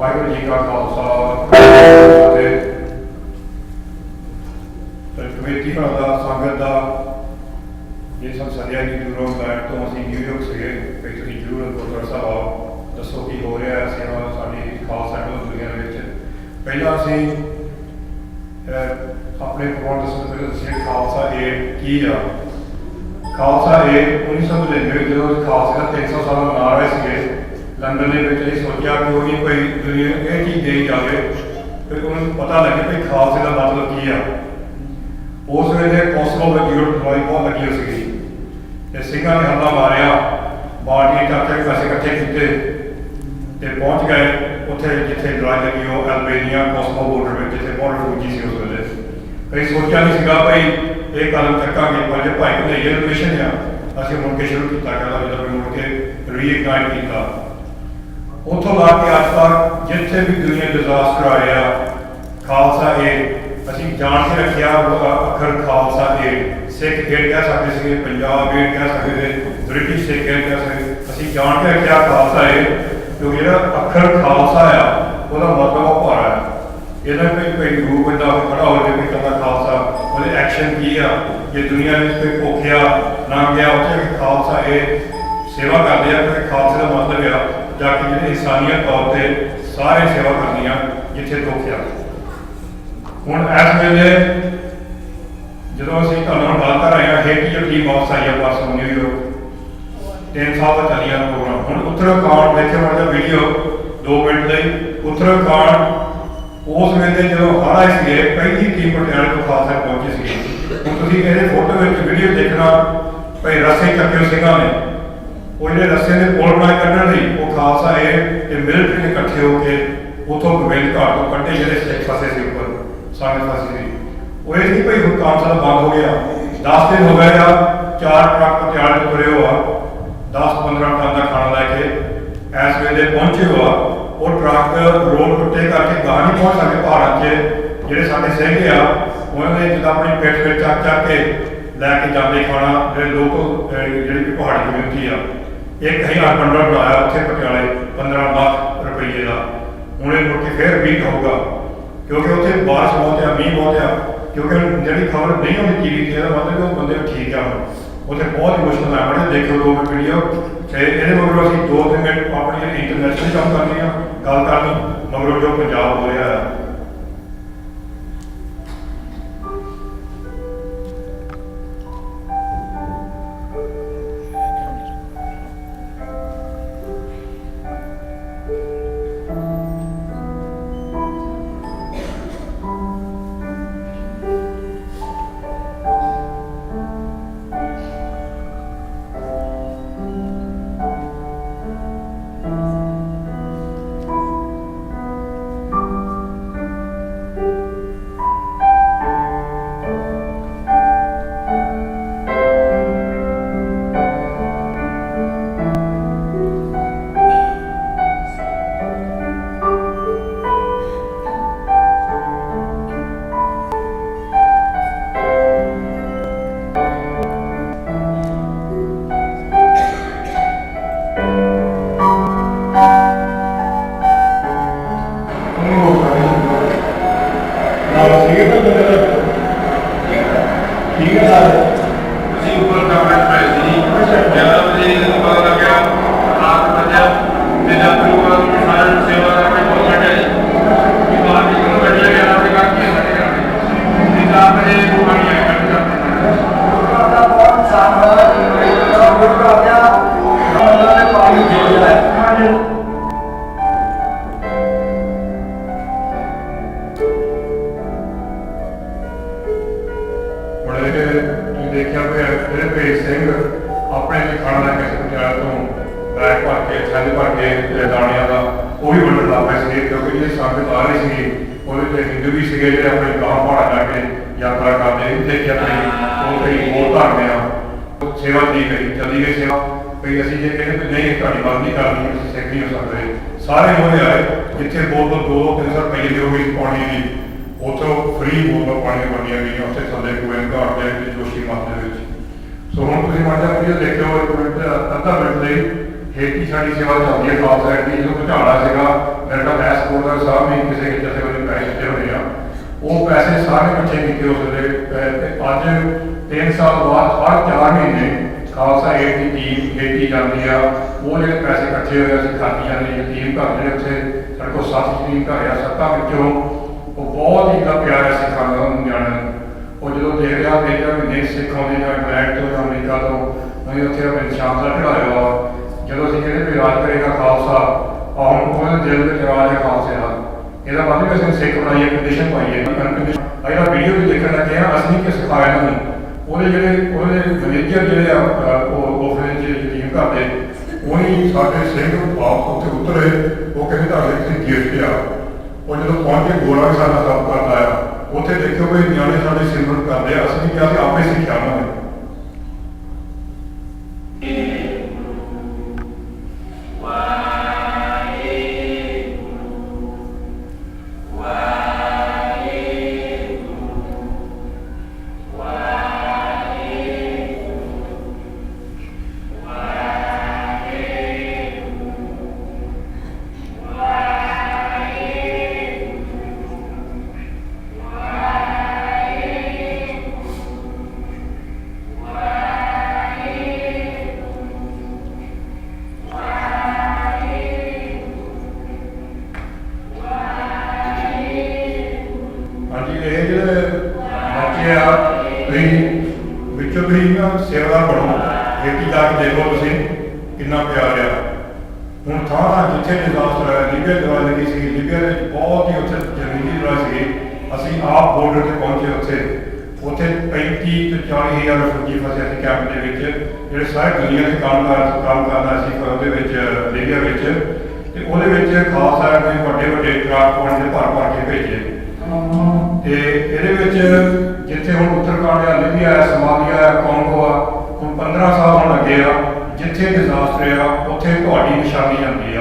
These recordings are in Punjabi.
ਵਾਹਿਗੁਰੂ ਜੀ ਕਾ ਖਾਲਸਾ ਜੀ ਕੀ ਤੇ ਕਮੇਟੀ ਦਾ ਸੰਗਤ ਦਾ ਇਹ ਸਭ ਸੱਦਿਆ ਜੀ ਦੂਰੋਂ ਬੈਠ ਤੋਂ ਅਸੀਂ ਨਿਊਯਾਰਕ ਸੀਗੇ ਵੀ ਤੁਸੀਂ ਜ਼ਰੂਰ ਗੁਰਦੁਆਰਾ ਸਾਹਿਬ ਦੱਸੋ ਕੀ ਹੋ ਰਿਹਾ ਹੈ ਸੇਵਾ ਸਾਡੀ ਖਾਲਸਾ ਦੁਨੀਆ ਵਿੱਚ। ਪਹਿਲਾਂ ਅਸੀਂ ਆਪਣੇ ਪ੍ਰਬੰਧ ਦੱਸਣ ਤੋਂ ਪਹਿਲਾਂ ਦੱਸੀਏ, ਖਾਲਸਾ ਏਡ ਕੀ ਆ? ਖਾਲਸਾ ਏਡ 1999 ਵਿੱਚ ਜਦੋਂ ਖਾਲਸਾ ਦਾ 300 ਸਾਲ ਮਨਾ ਰਹੇ ਸੀਗੇ ਲੰਡਨ ਦੇ ਵਿੱਚ ਇਹ ਸੋਚਿਆ ਕਿ ਉਹ ਨਹੀਂ ਕੋਈ ਦੁਨੀਆ ਇਹ ਚੀਜ਼ ਦੇਈ ਜਾਵੇ, ਫਿਰ ਉਹਨਾਂ ਨੂੰ ਪਤਾ ਲੱਗੇ ਕਿ ਖਾਲਸੇ ਦਾ ਮਤਲਬ ਕੀ ਆ। ਉਸ ਵੇਲੇ ਕੋਸਮੋ ਵਿੱਚ ਯੂਰਪ ਦਵਾਈ ਬਹੁਤ ਲੱਗੀ ਸੀਗੀ। ਤੇ ਸਿੰਘਾਂ ਨੇ ਹੱਲਾ ਮਾਰਿਆ ਬਾਟੀਆਂ ਚਾਚੇ ਪੈਸੇ ਇਕੱਠੇ ਕੀਤੇ ਤੇ ਪਹੁੰਚ ਗਏ ਉੱਥੇ ਜਿੱਥੇ ਲੜਾਈ ਲੱਗੀ ਉਹ ਅਲਬੇਨੀਆ ਕੋਸਮੋ ਬਾਰਡਰ ਵਿੱਚ, ਜਿੱਥੇ ਬਹੁਤ ਰਫੂਜੀ ਸੀ ਉਸ ਵੇਲੇ। ਕਈ ਸੋਚਿਆ ਨਹੀਂ ਸੀਗਾ ਭਈ ਇਹ ਕਦਮ ਚੱਕਾਂਗੇ, ਪਰ ਜੇ ਭਾਈ ਨੇ ਇਹ ਮਿਸ਼ਨ ਆ, ਅਸੀਂ ਮੁੜ ਕੇ ਸ਼ੁਰੂ ਕੀਤਾ, ਕਹਿੰਦਾ ਜਦੋਂ ਮੁੜ ਕੇ ਰੀਇਗਨਾਈਟ ਕੀਤਾ। ਉੱਥੋਂ ਲਾ ਕੇ ਅੱਜ ਤੱਕ ਜਿੱਥੇ ਵੀ ਦੁਨੀਆ ਡਿਜ਼ਾਸਟਰ ਆਇਆ, ਖਾਲਸਾ ਏਡ ਅਸੀਂ ਜਾਣ ਕੇ ਰੱਖਿਆ ਉਹ ਅੱਖਰ ਖਾਲਸਾ ਏਡ ਸਿੱਖ ਏਡ ਕਹਿ ਸਕਦੇ ਸੀ ਪੰਜਾਬ ਏਡ ਕਹਿ ਸਕਦੇ? ਬ੍ਰਿਟਿਸ਼ ਸਿੱਖ ਏਡ ਕਹਿ ਸਕਦੇ? ਅਸੀਂ ਜਾਣ ਕੇ ਰੱਖਿਆ ਖਾਲਸਾ ਏਡ ਕਿਉਂਕਿ ਜਿਹੜਾ ਅੱਖਰ ਖਾਲਸਾ ਆ, ਉਹਦਾ ਮਤਲਬ ਉਹ ਭਾਰਾ ਹੈ ਇਹਦਾ ਕੋਈ ਕੋਈ ਗਰੂਪ ਬੰਦਾ ਖੜਾ ਹੋ ਜਾਵੇ ਕਹਿੰਦਾ ਖਾਲਸਾ, ਉਹਦੇ ਐਕਸ਼ਨ ਕੀ ਆ? ਜੇ ਦੁਨੀਆ ਵਿੱਚ ਕੋਈ ਭੁੱਖਿਆ ਨਾ ਗਿਆ ਉੱਥੇ ਖਾਲਸਾ ਇਹ ਸੇਵਾ ਕਰਦੇ ਆ ਕਿਉਂਕਿ ਖਾਲਸੇ ਦਾ ਮਤਲਬ ਆ। ਜਾ ਕੇ ਜਿਹੜੇ ਇਨਸਾਨੀਅਤ ਤੌਰ ਤੇ ਸਾਰੇ ਸੇਵਾ ਕਰਨੀਆਂ ਜਿੱਥੇ ਦੁੱਖ ਆ। ਹੁਣ ਇਸ ਵੇਲੇ ਜਦੋਂ ਅਸੀਂ ਤੁਹਾਨੂੰ ਨਾਲ ਗੱਲ ਕਰ ਰਹੇ ਹਾਂ, ਹੇਠੀ ਜੋ ਟੀਮ ਵਾਪਸ ਆਈ ਆ ਨਿਊਯਾਰਕ ਤਿੰਨ ਸਾਲ ਦਾ ਚੱਲਿਆ ਪ੍ਰੋਗਰਾਮ ਹੁਣ ਉੱਤਰਾਖੰਡ ਦੇਖੇ ਮਾੜਾ ਵੀਡੀਓ 2 ਮਿੰਟ ਲਈ। ਉੱਤਰਾਖੰਡ ਉਸ ਵੇਲੇ ਜਦੋਂ ਹੜ੍ਹ ਆਏ ਸੀਗੇ, ਪਹਿਲੀ ਟੀਮ ਪਟਿਆਲੇ ਤੋਂ ਖਾਲਸਾ ਪਹੁੰਚੀ ਸੀ ਹੁਣ ਤੁਸੀਂ ਇਹਦੇ ਫੋਟੋ ਵਿੱਚ ਵੀਡੀਓ ਦੇਖਣਾ, ਭਈ ਰਸੇ ਚੱਕੇ ਸਿੰਘਾਂ ਨੇ। ਉਹ ਜਿਹੜੇ ਰਸੇ ਦੇ ਪੁਲ ਬਣਾਏ ਕੱਢਣ ਲਈ। ਉਹ ਖਾਲਸਾ ਇਹ ਤੇ ਮਿਲਟਰੀ ਇਕੱਠੇ ਹੋ ਕੇ ਉਥੋਂ ਗੋਬਿੰਦ ਘਾਟ ਤੋਂ ਕੱਢੇ ਜਿਹੜੇ ਸਿੱਖ ਫਸੇ ਸੀ ਉੱਪਰ ਸੰਗਤ ਫਸੀ ਸੀ। ਉਹ ਇਹ ਨਹੀਂ ਭਈ ਹੁਣ ਕੰਮ ਸਾਰਾ ਬੰਦ ਹੋ ਗਿਆ। 10 ਦਿਨ ਹੋ ਗਏ ਆ, ਚਾਰ ਟਰੱਕ ਪਟਿਆਲੇ ਤੋਂ ਤੁਰੇ ਹੋ ਆ। 10-15 ਟਨ ਦਾ ਖਾਣਾ ਲੈ ਕੇ ਇਸ ਵੇਲੇ ਪਹੁੰਚੇ ਹੋ ਆ। ਉਹ ਟਰੱਕ ਰੋਡ ਟੁੱਟੇ ਕਰਕੇ ਗਾਹ ਨਹੀਂ ਪਹੁੰਚ ਸਕੇ ਪਹਾੜਾਂ 'ਚ। ਜਿਹੜੇ ਸਾਡੇ ਸਹਿਗੇ ਆ, ਉਹਨਾਂ ਨੇ ਜਿੱਦਾਂ ਆਪਣੀ ਪਿੱਠ ਪੇਟ ਚੱਕ ਚੱਕ ਕੇ ਲੈ ਕੇ ਜਾਂਦੇ ਖਾਣਾ। ਜਿਹੜੇ ਲੋਕ ਜਿਹੜੀ ਪਹਾੜੀ ਕਮਿਊਨਿਟੀ ਆ ਇੱਕ ਹਜ਼ਾਰ ਬੰਡਲ ਬਣਾਇਆ ਉੱਥੇ ਪਟਿਆਲੇ 15 ਲੱਖ ਰੁਪਏ ਦਾ। ਹੁਣ ਇਹ ਮੁੜ ਕੇ ਫੇਰ ਵੀਕ ਹੋਊਗਾ ਕਿਉਂਕਿ ਉੱਥੇ ਬਾਰਿਸ਼ ਬਹੁਤ ਆ, ਮੀਂਹ ਬਹੁਤ ਆ, ਕਿਉਂਕਿ ਜਿਹੜੀ ਖਬਰ ਨਹੀਂ ਹੁੰਦੀ ਟੀਵੀ ਤੇ, ਇਹਦਾ ਮਤਲਬ ਉਹ ਬੰਦੇ ਠੀਕ ਆ ਉੱਥੇ ਬਹੁਤ ਹੀ ਮੁਸ਼ਕਲ ਆ, ਬੜੇ ਦੇਖਿਓ ਦੋ ਮਿੰਟ ਵੀਡੀਓ ਤੇ ਇਹਦੇ ਮਗਰੋਂ ਅਸੀਂ ਦੋ ਤਿੰਨ ਮਿੰਟ ਆਪਣੀ ਇੰਟਰਨੈਸ਼ਨਲ ਕੰਮ ਕਰਨੀ ਆ ਗੱਲ ਕਰਨੀ, ਮਗਰੋਂ ਜੋ ਪੰਜਾਬ ਹੋ ਰਿਹਾ। ਹੈ about that. ਸਾਰੇ ਹੋਏ ਆਏ, ਜਿੱਥੇ ਬੋਤਲ ਦੋ ਦੋ ਤਿੰਨ ਸੌ ਰੁਪਏ ਦੀ ਹੋ ਗਈ ਪਾਣੀ ਦੀ, ਉਥੋਂ ਫ੍ਰੀ ਬੋਤਲ ਪਾਣੀ ਦੀਆਂ ਗਈਆਂ, ਉੱਥੇ ਥੱਲੇ ਗੋਬਿੰਦ ਘਾਟ ਦੇ ਵਿੱਚ, ਜੋਸ਼ੀ ਮੱਠ ਦੇ ਵਿੱਚ। ਸੋ ਹੁਣ ਤੁਸੀਂ ਮਾਝਾ ਵੀਡੀਓ ਦੇਖਿਓ ਇੱਕ ਮਿੰਟ, ਅੱਧਾ ਮਿੰਟ ਲਈ ਖੇਤੀ ਸਾਡੀ ਸੇਵਾ ਚੱਲਦੀ ਹੈ, ਖਾਲਸਾ ਏਡ ਦੀ ਜੋ ਘਟਾਲਾ ਸੀਗਾ, ਮੇਰੇ ਕੋਲ ਐਸਪੋਰਟ ਦਾ ਸਾਹਿਬ ਨੇ ਕਿਸੇ ਕਿਸੇ ਵੇਲੇ ਪੈਸੇ ਦਿੱਤੇ ਹੋਣੇ ਆ। ਉਹ ਪੈਸੇ ਸਾਰੇ ਇਕੱਠੇ ਕੀਤੇ ਉਸ ਵੇਲੇ ਤੇ ਅੱਜ 3 ਸਾਲ ਬਾਅਦ, ਹਰ 4 ਮਹੀਨੇ ਖਾਲਸਾ ਏਡ ਦੀ ਟੀਮ ਖੇਤੀ ਜਾਂਦੀ ਆ, ਉਹ ਜਿਹੜੇ ਪੈਸੇ ਇਕੱਠੇ ਹੋਏ ਅਸੀਂ ਖਾਤੀ ਜਾਂਦੇ ਯਤੀਮ ਘਰ ਜਿਹੜੇ ਉੱਥੇ ਸਾਡੇ ਕੋਲ ਸੱਤ ਯਤੀਮ ਘਰ ਆ, ਸੱਤਾਂ ਵਿੱਚੋਂ ਉਹ ਬਹੁਤ ਹੀ ਦਾ ਪਿਆਰ ਹੈ ਸਿੱਖਾਂ ਦਾ, ਉਹਨੂੰ ਨਿਆਣਿਆਂ ਨੂੰ। ਉਹ ਜਦੋਂ ਦੇਖ ਰਿਹਾ, ਦੇਖਿਆ ਵੀ ਨਹੀਂ ਸਿੱਖ ਆਉਂਦੇ ਜਾਂ ਇੰਗਲੈਂਡ ਤੋਂ ਜਾਂ ਅਮਰੀਕਾ ਤੋਂ ਅਸੀਂ ਉੱਥੇ ਆਪਣੇ ਨਿਸ਼ਾਨ ਦਾ ਚੜਾਇਆ ਵਾ। ਜਦੋਂ ਅਸੀਂ ਕਹਿੰਦੇ ਵੀ ਰਾਜ ਕਰੇਗਾ ਖਾਲਸਾ, ਆਹ ਹੁਣ ਉਹਦੇ ਦਿਲ ਵਿੱਚ ਰਾਜ ਹੈ ਖਾਲਸੇ ਦਾ। ਇਹਦਾ ਮਤਲਬ ਵੀ ਅਸੀਂ ਸਿੱਖ ਬਣਾਈਏ ਕੰਡੀਸ਼ਨ ਪਾਈਏ ਕੰਡੀਸ਼ਨ ਜਿਹੜਾ ਵੀਡੀਓ ਵੀ ਦੇਖਣ ਲੱਗੇ ਆ, ਅਸੀਂ ਕਿ ਸਿਖਾਇਆ ਇਹਨਾਂ ਨੂੰ। ਉਹਦੇ ਜਿਹੜੇ, ਉਹਦੇ ਮੈਨੇਜਰ ਜਿਹੜੇ ਆ ਉਹ ਆਫਿਸ ਚ ਯਕੀਨ ਕਰਦੇ ਉਹਨੀ ਸਾਡੇ ਸਿੰਘ ਆਪ ਉੱਥੇ ਉਤਰੇ, ਉਹ ਕਹਿੰਦੇ ਤੁਹਾਡੇ ਕਿਸੇ ਗੇਟ ਆ। ਉਹ ਜਦੋਂ ਪਹੁੰਚੇ ਗੋਲਾ ਵੀ ਸਾਡਾ ਕੰਮ ਕਰਦਾ ਆ ਉੱਥੇ ਦੇਖਿਓ ਵੀ ਨਿਆਣੇ ਸਾਡੇ ਸਿਮਰਨ ਕਰਦੇ ਆ, ਅਸੀਂ ਕਿਹਾ ਸੀ, ਆਪੇ ਸਿੱਖਿਆ ਉਹਨਾਂ ਨੇ। ਪਾਣੀ ਕੇ ਭੇਜੇ। ਤੇ ਇਹਦੇ ਵਿੱਚ ਜਿੱਥੇ ਹੁਣ ਉੱਤਰਾਖੰਡ ਆ ਲਿਬੀਆ ਆ ਸਮਾਲੀਆ ਆ ਕੌਂਗੋ ਆ ਹੁਣ 15 ਸਾਲ ਹੋਣ ਲੱਗੇ ਆ, ਜਿੱਥੇ ਡਿਜ਼ਾਸਟਰ ਆ, ਉੱਥੇ ਤੁਹਾਡੀ ਨਿਸ਼ਾਨੀ ਜਾਂਦੀ ਆ।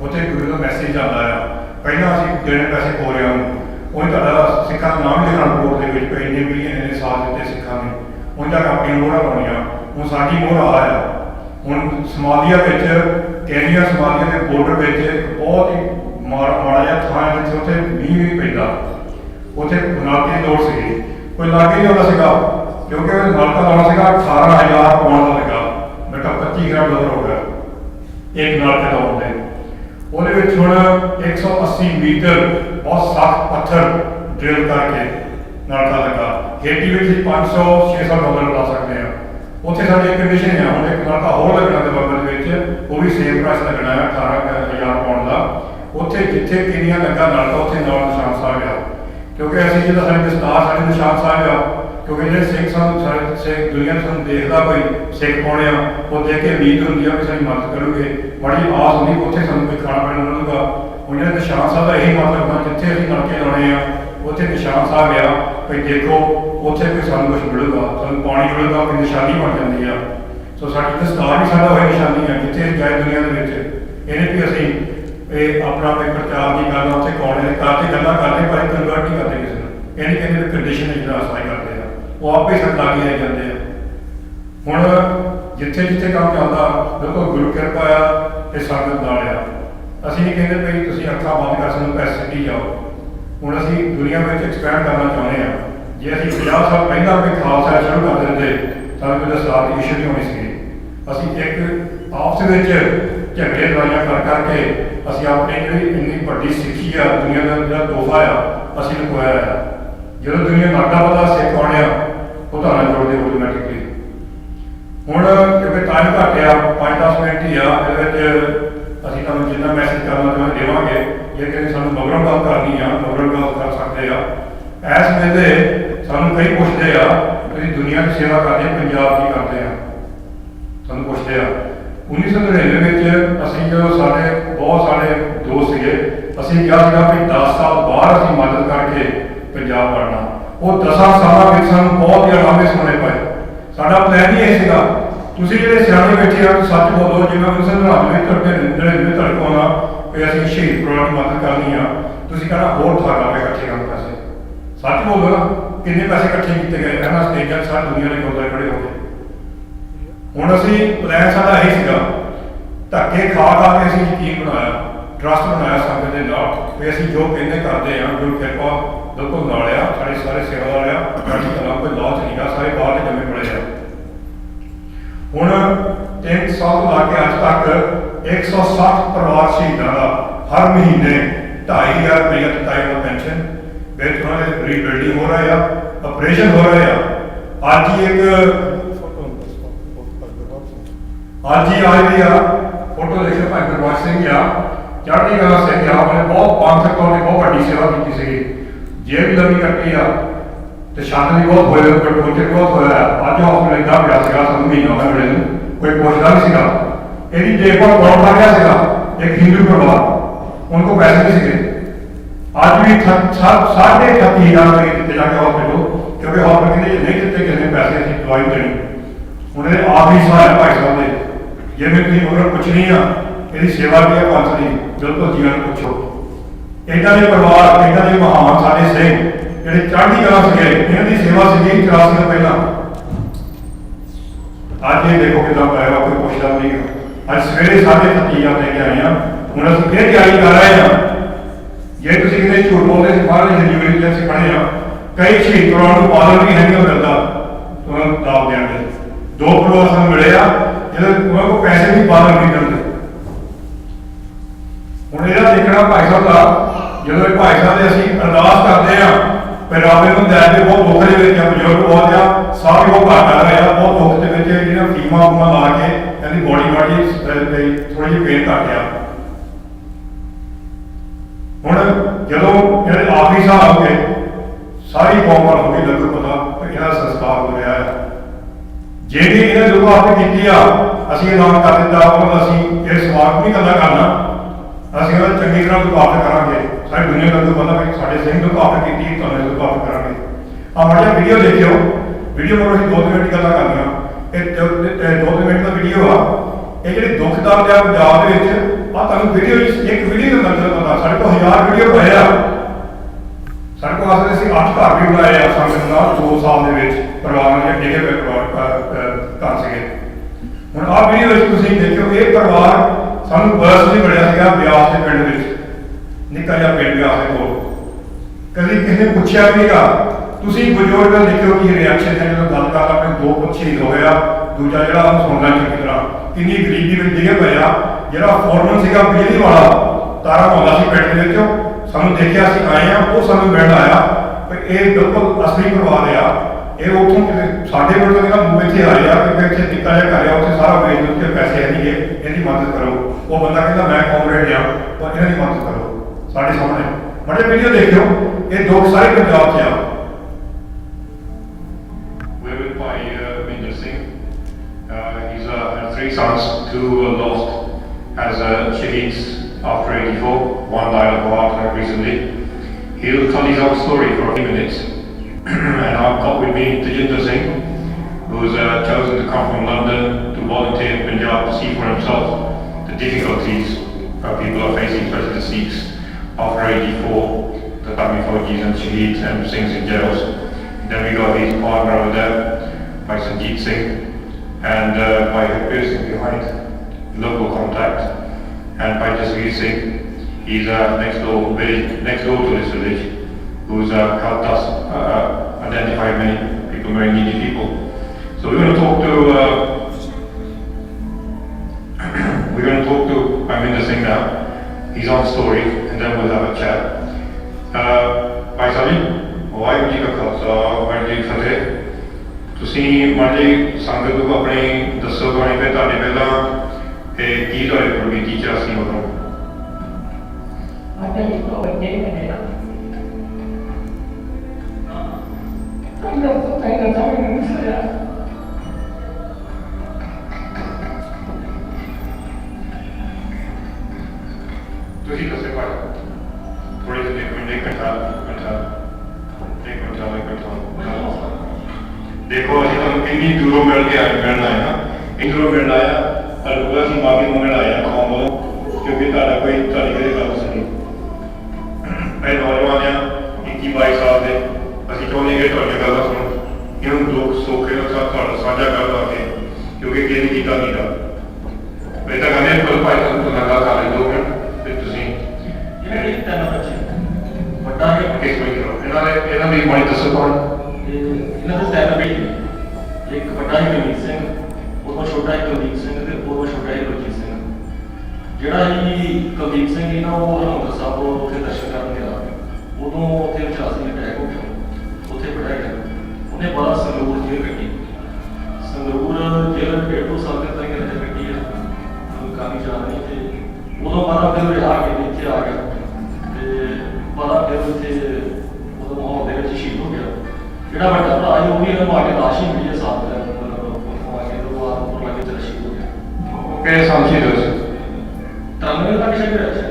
ਉੱਥੇ ਗੁਰੂ ਦਾ ਮੈਸੇਜ ਜਾਂਦਾ ਆ। ਪਹਿਲਾਂ ਅਸੀਂ ਜਿਹੜੇ ਪੈਸੇ ਖੋਰਿਆ ਨੂੰ। ਉਹ ਤੁਹਾਡਾ ਸਿੱਖਾਂ ਦਾ ਨਾਮ ਲਿਖਣਾ ਰਿਪੋਰਟ ਦੇ ਵਿੱਚ ਪਈ ਇੰਨੇ ਮਿਲੀਅਨ ਨੇ ਸਾਥ ਦਿੱਤੇ ਸਿੱਖਾਂ ਨੇ। ਉਹਨਾਂ ਤੱਕ ਆਪਣੀ ਮੋਹਰਾਂ ਲਾਉਣੀਆਂ ਹੁਣ ਸਾਡੀ ਮੋਹਰ ਆਇਆ ਹੁਣ ਸਮਾਲੀਆ ਵਿੱਚ ਕੈਨੀਆ ਸਮਾਲੀਆ ਦੇ ਬਾਰਡਰ ਵਿੱਚ ਬਹੁਤ ਹੀ ਮਾੜਾ ਮਾੜਾ ਜਿਹਾ ਥਾਂ ਜਿੱਥੇ ਉੱਥੇ ਮੀਂਹ ਵੀ ਪੈਂਦਾ। ਉੱਥੇ ਨਾਕੇ ਦੀ ਲੋੜ ਸੀਗੀ। ਕੋਈ ਲਾਗੇ ਨਹੀਂ ਆਉਂਦਾ ਸੀਗਾ, ਕਿਉਂਕਿ ਉਹ ਨਲਕਾ ਲਾਉਣਾ ਸੀਗਾ 18000 ਪਾਉਣ ਦਾ ਲੱਗਾ ਮੈਂ 25 ਗ੍ਰਾਮ ਡਾਲਰ ਹੋ। ਗਿਆ ਇੱਕ ਨਲਕੇ ਲਾਉਣ ਦੇ। ਉਹਦੇ ਵਿੱਚ ਹੁਣ 180 ਮੀਟਰ ਬਹੁਤ ਸਖਤ ਪੱਥਰ ਡਰਿਲ ਕਰਕੇ ਨਲਕਾ ਲੱਗਾ। ਖੇਤੀ ਵਿੱਚ 500 600 ਡਾਲਰ ਲਾ ਸਕਦੇ ਆ ਉੱਥੇ ਸਾਡੀ ਕੰਡੀਸ਼ਨ ਹੈ ਹੁਣ ਇੱਕ ਨਲਕਾ ਹੋਰ ਲੱਗਣਾ ਤੇ ਬੰਬਲ ਵਿੱਚ। ਉਹ ਵੀ ਸੇਮ ਪ੍ਰਾਈਸ ਲੱਗਣਾ ਹੈ 18000 ਪਾਉਣ ਦਾ। ਉੱਥੇ ਜਿੱਥੇ ਕਿੰਨੀਆਂ ਲੱਗਾ ਨਲਕਾ ਉੱਥੇ ਨਾਲ ਨਿਸ਼ਾਨ ਸਾਹਿਬ ਆ। ਕਿਉਂਕਿ ਅਸੀਂ ਜਿਹੜਾ ਸਾਡੇ ਦਸਤਾਰ, ਸਾਡੇ ਨਿਸ਼ਾਨ ਸਾਹਿਬ ਆ, ਕਿਉਂਕਿ ਜਿਹੜੇ ਸਿੱਖ ਸਾਨੂੰ ਸਾਰੇ ਸਿੱਖ ਦੁਨੀਆ ਸਾਨੂੰ ਦੇਖਦਾ ਕੋਈ ਸਿੱਖ ਪਾਉਣੇ ਆ, ਉਹ ਦੇਖ ਕੇ ਉਮੀਦ ਹੁੰਦੀ ਆ ਕਿ ਸਾਡੀ ਮਦਦ ਕਰੋਗੇ। ਬੜੀ ਆਸ ਹੁੰਦੀ ਉੱਥੇ ਸਾਨੂੰ ਕੋਈ ਖਾਣਾ ਪੀਣਾ ਮਿਲੂਗਾ। ਉਹਨਾਂ ਦੇ ਨਿਸ਼ਾਨ ਸਾਹਿਬ ਦਾ ਇਹੀ ਮਤਲਬ ਆ ਜਿੱਥੇ ਅਸੀਂ ਨਲਕੇ ਲਾਉਣੇ ਆ, ਉੱਥੇ ਨਿਸ਼ਾਨ ਸਾਹਿਬ ਆ, ਵੀ ਦੇਖੋ, ਉੱਥੇ ਕੋਈ ਸਾਨੂੰ ਕੁਝ ਮਿਲੂਗਾ, ਸਾਨੂੰ ਪਾਣੀ ਮਿਲੂਗਾ, ਕੋਈ ਨਿਸ਼ਾਨੀ ਬਣ ਜਾਂਦੀ ਆ। ਸੋ ਸਾਡੀ ਦਸਤਾਰ ਵੀ ਸਾਡਾ ਹੋਈ ਨਿਸ਼ਾਨੀ ਆ, ਜਿੱਥੇ ਅਸੀਂ ਗਏ ਦੁਨੀਆ ਦੇ ਵਿੱਚ। ਇਹਨੇ ਵੀ ਅਸੀਂ ਇਹ ਆਪਣਾ ਕੋਈ ਪ੍ਰਚਾਰ ਦੀ ਗੱਲ ਉੱਥੇ ਕੌਣੇ ਕਰਦੇ ਗੱਲਾਂ ਕਰਦੇ, ਪਰ ਕਨਵਰਟ ਨਹੀਂ ਕਰਦੇ ਕਿਸੇ ਨੂੰ ਇਹ ਕਹਿੰਦੇ ਕੰਡੀਸ਼ਨ ਜਿਹੜਾ ਅਸਾਈ ਕਰਦੇ ਆ, ਉਹ ਆਪੇ ਸਭ ਆ ਜਾਂਦੇ ਆ। ਹੁਣ ਜਿੱਥੇ ਜਿੱਥੇ ਕੰਮ ਚੱਲਦਾ ਬਿਲਕੁਲ ਗੁਰੂ ਕਿਰਪਾ ਆ ਤੇ ਸੰਗਤ ਨਾਲ ਆ। ਅਸੀਂ ਨਹੀਂ ਕਹਿੰਦੇ ਵੀ ਤੁਸੀਂ ਅੱਖਾਂ ਬੰਦ ਕਰ ਸਕਦੇ, ਪੈਸੇ ਸਿੱਟੀ ਜਾਓ। ਹੁਣ ਅਸੀਂ ਦੁਨੀਆ ਵਿੱਚ ਐਕਸਪੈਂਡ ਕਰਨਾ ਚਾਹੁੰਦੇ ਆ। ਜੇ ਅਸੀਂ 50 ਸਾਲ ਪਹਿਲਾਂ ਕੋਈ ਖਾਲਸਾ ਸ਼ੁਰੂ ਕਰ ਦਿੰਦੇ ਸਾਨੂੰ ਕੋਈ ਦਸਤਾਰ ਦੀ ਇਸ਼ੂ ਨਹੀਂ ਹੋਣੀ ਸੀ ਅਸੀਂ ਇੱਕ ਆਪਸ ਵਿੱਚ ਝੰਡੇ ਲੜਾਈਆਂ ਕਰ ਕਰਕੇ ਅਸੀਂ ਆਪਣੀ ਜਿਹੜੀ ਇੰਨੀ ਵੱਡੀ ਸਿੱਖੀ ਆ, ਦੁਨੀਆ ਦਾ ਜਿਹੜਾ ਤੋਹਫਾ ਆ, ਅਸੀਂ ਲੁਕੋਇਆ ਆ। ਜਦੋਂ ਦੁਨੀਆ ਨੂੰ ਪਤਾ ਸਿੱਖ ਆਉਣਿਆ ਉਹ ਤਾਂ ਜੋੜਦੇ ਆਟੋਮੈਟਿਕਲੀ ਹੁਣ ਕਿਉਂਕਿ ਟਾਈਮ ਘੱਟ ਆ 5-10 ਮਿੰਟ ਹੀ ਆ, ਇਹਦੇ ਵਿੱਚ ਅਸੀਂ ਤੁਹਾਨੂੰ ਜਿੰਨਾ ਮੈਸੇਜ ਕਰਨਾ ਚਾਹੁੰਦੇ ਦੇਵਾਂਗੇ। ਜੇ ਕਿ ਸਾਨੂੰ ਮਗਰੋਂ ਗੱਲ ਕਰਨੀ ਆ, ਮਗਰੋਂ ਗੱਲ ਕਰ ਸਕਦੇ ਆ। ਇਸ ਵੇਲੇ ਸਾਨੂੰ ਕਈ ਪੁੱਛਦੇ ਆ, ਤੁਸੀਂ ਦੁਨੀਆ ਦੀ ਸੇਵਾ ਕਰਦੇ, ਪੰਜਾਬ ਦੀ ਕਰਦੇ ਆ। ਸਾਨੂੰ ਪੁੱਛਦੇ ਆ 1999 ਵਿੱਚ ਅਸੀਂ ਜਦੋਂ ਸਾਡੇ, ਬਹੁਤ ਸਾਰੇ ਦੋਸਤ ਸੀਗੇ, ਅਸੀਂ ਕਿਹਾ ਸੀਗਾ ਕਿ 10 ਸਾਲ ਬਾਅਦ ਅਸੀਂ ਮਦਦ ਕਰਕੇ ਪੰਜਾਬ ਬਣਨਾ ਉਹ 10 ਸਾਲਾਂ ਵਿੱਚ ਸਾਨੂੰ ਬਹੁਤ ਹੀ ਅਲਾਮੇ ਸੁਣੇ ਪਏ। ਸਾਡਾ ਪਲਾਨ ਹੀ ਇਹ ਸੀਗਾ, ਤੁਸੀਂ ਜਿਹੜੇ ਸਿਆਣੇ ਬੈਠੇ ਆ, ਸੱਚ ਬੋਲੋ, ਜਿਵੇਂ ਤੁਸੀਂ ਨਿਹਰਾਜ ਵਿੱਚ ਤੁਹਾਡੇ ਨੜਿਨਵੇਂ ਧੜਕਾਉਣਾ ਵੀ ਅਸੀਂ ਸ਼ਹੀਦ ਪਰਿਵਾਰ ਮਦਦ ਕਰਨੀ ਆ, ਤੁਸੀਂ ਕਹਿੰਦਾ ਹੋਰ ਠਾਗਾ ਪੇ ਇਕੱਠੇ ਕਰਨ ਪੈਸੇ। ਸੱਚ ਬੋਲੋ ਨਾ, ਕਿੰਨੇ ਪੈਸੇ ਇਕੱਠੇ ਕੀਤੇ ਗਏ? ਕਹਿੰਦਾ ਸਟੇਜਾਂ 'ਤੇ ਸਾਰੀ ਦੁਨੀਆ ਦੇ ਗੁਰਦੁਆਰੇ ਖੜੇ ਹੋ ਗਏ। ਹੁਣ ਅਸੀਂ ਪਲਾਨ ਸਾਡਾ ਇਹ ਸੀਗਾ। ਧੱਕੇ ਖਾ ਖਾ ਕੇ ਅਸੀਂ ਯਕੀਨ ਬਣਾਇਆ ਟਰਸਟ ਬਣਾਇਆ ਸੰਗਤ ਦੇ ਨਾਲ ਵੀ ਅਸੀਂ ਜੋ ਕਹਿੰਦੇ ਕਰਦੇ ਹਾਂ ਗੁਰੂ ਕਿਰਪਾ ਬਿਲਕੁਲ ਨਾਲ ਆ, ਸਾਡੇ ਸਾਰੇ ਸੇਵਾਦਾਰ ਆ ਸਾਡੀ ਤਰ੍ਹਾਂ ਕੋਈ ਲਾਜ ਨਹੀਂ ਗਾ, ਸਾਰੇ ਬਾਹਰ ਦੇ ਜੰਮੇ ਪੜੇ ਆ। ਹੁਣ 3 ਸਾਲ ਤੋਂ ਲਾ ਕੇ ਅੱਜ ਤੱਕ 160 ਪਰਿਵਾਰ ਸ਼ਹੀਦਾਂ ਦਾ ਹਰ ਮਹੀਨੇ 2500 ਰੁਪਏ ਦਿੱਤਾ ਹੈ ਪੈਨਸ਼ਨ। ਵਿੱਚ ਉਹਨਾਂ ਦੇ ਰੀਬਿਲਡਿੰਗ ਹੋ ਰਿਹਾ ਆ ਆਪਰੇਸ਼ਨ ਹੋ ਰਿਹਾ ਆ। ਅੱਜ ਹੀ ਇੱਕ ਅੱਜ ਹੀ ਆਏ ਵੀ ਆ ਫੋਟੋ ਦੇਖੋ ਭਾਈ ਗੁਰਬਖਸ਼ ਸਿੰਘ ਆ। ਚੜ੍ਹਦੀ ਕਲਾ ਸਿੰਘ ਆ ਉਹਨੇ ਬਹੁਤ ਪੰਥਕ ਤੌਰ ਬਹੁਤ ਵੱਡੀ ਸੇਵਾ ਕੀਤੀ ਸੀਗੀ। ਜੇਲ੍ਹ ਵੀ ਕੱਟੀ ਆ, ਤੇ ਸ਼ਾਨ ਵੀ ਬਹੁਤ ਹੋਏ ਪਰ ਕੋਚੇ ਬਹੁਤ ਹੋਇਆ। ਅੱਜ ਹਸਪੀਟਲ ਦਾ ਪਿਆ ਸੀਗਾ, ਸਾਨੂੰ ਮਹੀਨਾ ਹੋਇਆ ਮਿਲੇ ਨੂੰ। ਕੋਈ ਪੁੱਛਦਾ ਨਹੀਂ ਸੀਗਾ। ਇਹਦੀ ਦੇਖਭਾਲ ਕੌਣ ਕਰ ਰਿਹਾ ਸੀਗਾ? ਇੱਕ ਹਿੰਦੂ ਪਰਿਵਾਰ। ਉਹਨਾਂ ਕੋਲ ਪੈਸੇ ਨਹੀਂ ਸੀਗੇ। ਅੱਜ ਵੀ ਸਾਢੇ ਅਠੱਤੀ ਹਜ਼ਾਰ ਰੁਪਏ ਦਿੱਤੇ ਜਾ ਕੇ ਹਸਪੀਟਲ ਕਿਉਂਕਿ ਹਸਪੀਟਲ ਕਹਿੰਦੇ ਨਹੀਂ ਦਿੱਤੇ, ਕਿਸੇ ਪੈਸੇ ਅਸੀਂ ਦਵਾਈ ਦੇਣੀ। ਉਹਨਾਂ ਆਪ ਹੀ ਸਹਾਇ ਭਾਈ ਸਾਹਿਬ ਦੇ ਜਿਵੇਂ ਤੁਸੀਂ ਉਹਨਾਂ ਨੂੰ ਪੁੱਛਣੀ ਆ ਇਹਦੀ ਸੇਵਾ ਕੀ ਹੈ ਪੰਥ ਦੀ? ਬਿਲਕੁਲ ਜੀਵਨ ਪੁੱਛੋ। ਇਦਾਂ ਦੇ ਪਰਿਵਾਰ ਇਦਾਂ ਦੇ ਮਹਾਨ ਸਾਡੇ ਸਿੰਘ ਜਿਹੜੇ ਚੜ੍ਹਦੀ ਕਲਾ ਸੀਗੇ ਇਹਨਾਂ ਦੀ ਸੇਵਾ ਸੀਗੀ 84 ਤੋਂ ਪਹਿਲਾਂ। ਅੱਜ ਇਹ ਦੇਖੋ ਕਿਦਾਂ ਪਾਇਆ ਕੋਈ ਪੁੱਛਦਾ ਨਹੀਂ ਅੱਜ ਸਵੇਰੇ ਸਾਡੇ ਤਤੀਆ ਲੈ ਕੇ ਆਏ ਆ। ਹੁਣ ਅਸੀਂ ਫੇਰ ਤਿਆਰੀ ਕਰ ਰਹੇ ਆ। ਜੇ ਤੁਸੀਂ ਕਿਤੇ ਝੂਠ ਬੋਲਦੇ ਸੀ, ਬਾਹਰ ਦੀ ਯੂਨੀਵਰਸਿਟੀ ਅਸੀਂ ਪੜ੍ਹੇ ਆ। ਕਈ ਸ਼ਹੀਦ ਪਰਿਵਾਰ ਨੂੰ ਪਾਲਣ ਵੀ ਹੈ ਮਿਲਦਾ। ਤੁਹਾਨੂੰ ਦਾਬ ਦੇਣਗੇ। ਦੋ ਪਰਿਵਾਰ ਸਾਨੂੰ ਮਿਲੇ ਆ। ਜਿਹਦੇ ਉਹਨਾਂ ਕੋਲ ਪੈਸੇ ਵੀ ਪਾਲਣ ਨਹੀਂ ਕਰਦੇ ਹੁਣ ਇਹਦਾ ਦੇਖਣਾ ਭਾਈ ਸਾਹਿਬ ਦਾ, ਜਦੋਂ ਇਹ ਭਾਈ ਸਾਹਿਬ ਦੇ ਅਸੀਂ ਅਰਦਾਸ ਕਰਦੇ ਆ ਫਿਰ ਨੂੰ ਲੈ ਕੇ ਬਹੁਤ ਦੁੱਖ ਦੇ ਵਿੱਚ ਆ, ਬਜ਼ੁਰਗ ਬਹੁਤ ਆ ਸਾਹ ਵੀ ਬਹੁਤ ਘੱਟ ਰਿਹਾ, ਬਹੁਤ ਦੁੱਖ ਦੇ ਵਿੱਚ ਜਿਹੜੀਆਂ ਫੀਮਾ ਫੂਮਾ ਲਾ ਕੇ ਇਹਦੀ ਬੋਡੀ ਬਾਡੀ ਥੋੜੀ ਜਿਹੀ ਪੇਨ ਘੱਟ ਆ ਹੁਣ ਜਦੋਂ ਇਹਦੇ ਆਖਰੀ ਸਾਹ ਹੋ ਗਏ, ਸਾਰੀ ਕੌਮ ਵੱਲ ਹੋ ਲੱਗੂ ਪਤਾ ਕਿ ਇਹਦਾ ਸੰਸਕਾਰ ਹੋ ਰਿਹਾ ਹੈ। ਜਿਹੜੀ ਇਹਨਾਂ ਜੋ ਆਪੇ ਕੀਤੀ ਆ, ਅਸੀਂ ਐਲਾਨ ਕਰ ਦਿੱਤਾ ਉਹਨਾਂ ਅਸੀਂ ਇਹ ਸਵਾਗਤ ਨਹੀਂ ਕਰਨਾ ਕਰਨਾ। ਅਸੀਂ ਉਹਨਾਂ ਚੰਗੀ ਤਰ੍ਹਾਂ ਦੁਆਤ ਕਰਾਂਗੇ। ਸਾਡੀ ਦੁਨੀਆ ਨੂੰ ਪਤਾ ਵੀ ਸਾਡੇ ਸਿੰਘ ਦੁਆਤ ਕੀਤੀ, ਤੁਹਾਨੂੰ ਦੁਆਤ ਕਰਾਂਗੇ। ਆ ਮਾੜਾ ਵੀਡੀਓ ਦੇਖਿਓ। ਵੀਡੀਓ ਮੋਰ ਅਸੀਂ ਦੋ ਮਿੰਟ ਗੱਲਾਂ ਕਰਨੀਆਂ। ਇਹ ਦੋ ਤਿੰਨ ਮਿੰਟ ਦਾ ਵੀਡੀਓ ਆ। ਇਹ ਜਿਹੜੇ ਦੁੱਖ ਦਰਦ ਆ ਪੰਜਾਬ ਦੇ ਵਿੱਚ ਆ ਤੁਹਾਨੂੰ ਵੀਡੀਓ ਇੱਕ ਵੀਡੀਓ ਦਾ ਮਤਲਬ ਪਤਾ ਸਾਡੇ ਕੋਲ ਹਜ਼ਾਰ ਵੀਡੀਓ ਪਏ ਆ। ਸਾਡੇ ਕੋਲ ਆਸਰੇ ਅਸੀਂ ਅੱਠ ਘਰ ਵੀ ਬਣਾਏ ਆ ਸੰਗਤ ਨਾਲ 2 ਸਾਲ ਦੇ ਵਿੱਚ ਪਰਿਵਾਰਾਂ ਦੇ ਡਿਗੇ ਹੋਏ ਪਰਿਵਾਰ ਘਰ ਸੀਗੇ। ਹੁਣ ਆਹ ਵੀਡੀਓ ਵਿੱਚ ਤੁਸੀਂ ਦੇਖਿਓ ਇਹ ਪਰਿਵਾਰ ਸਾਨੂੰ ਬਰਸ ਮਿਲਿਆ ਸੀਗਾ ਬਿਆਸ ਦੇ ਪਿੰਡ ਵਿੱਚ, ਨਿੱਕਾ ਜਿਹਾ ਪਿੰਡ ਬਿਆਸ ਦੇ ਕੋਲ। ਕਦੀ ਕਿਸੇ ਨੇ ਪੁੱਛਿਆ ਵੀ ਤੁਸੀਂ ਬਜ਼ੁਰਗ ਦਾ ਦੇਖਿਓ ਕੀ ਰਿਐਕਸ਼ਨ ਹੈ ਜਦੋਂ ਗੱਲ ਕਰਦਾ ਆਪਣੇ ਦੋ ਪੁੱਤ ਹੋਇਆ ਦੂਜਾ ਜਿਹੜਾ ਉਹਨੂੰ ਸੁਣਨਾ ਚੰਗੀ ਤਰ੍ਹਾਂ। ਕਿੰਨੀ ਗਰੀਬੀ ਵਿੱਚ ਡਿੱਗੇ ਪਏ ਆ ਜਿਹੜਾ ਫੋਰਮਨ ਸੀਗਾ ਬਿਜਲੀ ਵਾਲਾ, ਤਾਰਾ ਪਾਉਂਦਾ ਸੀ ਪਿੰਡ ਦੇ ਵਿੱਚ ਸਾਨੂੰ ਦੇਖਿਆ ਅਸੀਂ ਆਏ ਆ ਉਹ ਸਾਨੂੰ ਮਿਲਣ ਆਇਆ ਵੀ ਇਹ ਬਿਲਕੁਲ ਅਸਲੀ ਪਰਿਵਾਰ ਆ। ਇਹ ਉੱਥੋਂ ਕਿਤੇ ਸਾਡੇ ਕੋਲ ਤਾਂ ਕਹਿੰਦਾ ਮੂੰਹ ਇੱਥੇ ਆਏ ਆ ਕਿ ਇੱਥੇ ਨਿੱਕਾ ਜਿਹਾ ਘਰ ਆ ਉੱਥੇ ਸਾਰਾ ਵੇਚ ਦਿੱਤੇ ਪੈਸੇ ਹੈ ਨਹੀਂ ਇਹਦੀ ਮਦਦ ਕਰੋ। ਉਹ ਬੰਦਾ ਕਹਿੰਦਾ ਮੈਂ ਕਾਮਰੇਡ ਆ ਪਰ ਇਹਨਾਂ ਦੀ ਮਦਦ ਕਰੋ। ਸਾਡੇ ਸਾਹਮਣੇ। ਬੜੇ ਵੀਡੀਓ ਦੇਖਿਓ ਇਹ ਦੁੱਖ ਸਾਰੇ ਪੰਜਾਬ 'ਚ ਆ। We're with Bhai uh, Minder Singh. Uh, he's uh, had three sons, two were lost as uh, shaheeds. After 84. One died of a heart attack recently. He'll tell his own story for a few minutes. and I've got with me Tajinder Singh, who's uh, chosen to come from London to volunteer in Punjab to see for himself the difficulties that people are facing, especially the Sikhs after 84, the Tamil Fauji's and Shaheeds and Singhs in jails. Then we got his partner over there, by Sanjeet Singh, and uh, by the person behind, local contact, and by Jasveer Singh. He's uh, next door village, next door to this village, who's uh, helped us uh, identify many people, very needy people. So we're going to talk to. Uh, we're going to talk to Arminder Singh now. He's on story, and then we'll have a chat. Uh, Bhai Sahib ji Waheguru ji ਕਾ ਖਾਲਸਾ ਵਾਹਿਗੁਰੂ ਜੀ ਕੀ ਫਤਿਹ ਤੁਸੀਂ ਮਾੜੀ ਸੰਗਤ ਨੂੰ ਆਪਣੀ ਦੱਸੋ ਕਹਾਣੀ ਤੇ ਤੁਹਾਡੇ ਪਹਿਲਾਂ ਤੇ ਕੀ ਤੁਹਾਡੇ ਕੋਲ ਬੀਤੀ ਚ ਅਸੀਂ ਉਦੋਂ ਇਹਦਾ ਸਾਥ ਉਹ ਕਿਹੜੇ ਸਾਲ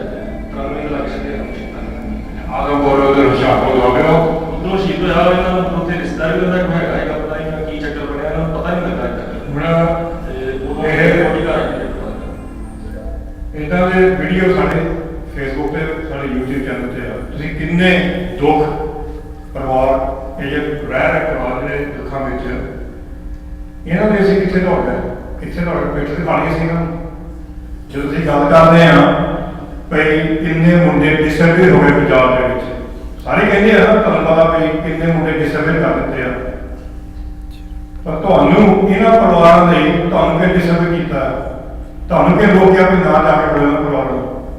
ਮੁੰਡੇ ਕਰ ਦਿੱਤੇ ਆ। ਪਰ ਤੁਹਾਨੂੰ ਇਹਨਾਂ ਪਰਿਵਾਰਾਂ ਲਈ ਤੁਹਾਨੂੰ ਕਿ ਡਿਸਰਵਿਰ ਕੀਤਾ। ਤੁਹਾਨੂੰ ਕਿ ਰੋਕਿਆ ਵੀ ਨਾ ਜਾ ਕੇ ਬੋਲਣਾ ਪਰਿਵਾਰ ਨੂੰ।